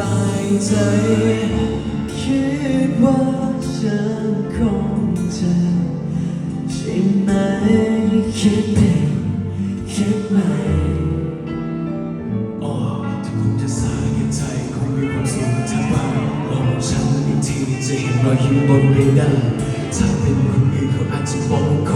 ลายใจ คิดว่าฉันคงจะใช่ไหมคิดเองคิดใหม่อ๋อถ้าคงจะสายก็ใจคงมีความสุขถ้อบ้างลองฉันอีกทีจะเห็นรอยยิ้มบนใบหน้าถ้าเป็นคนอื่นเขาอาจจะบอกว่า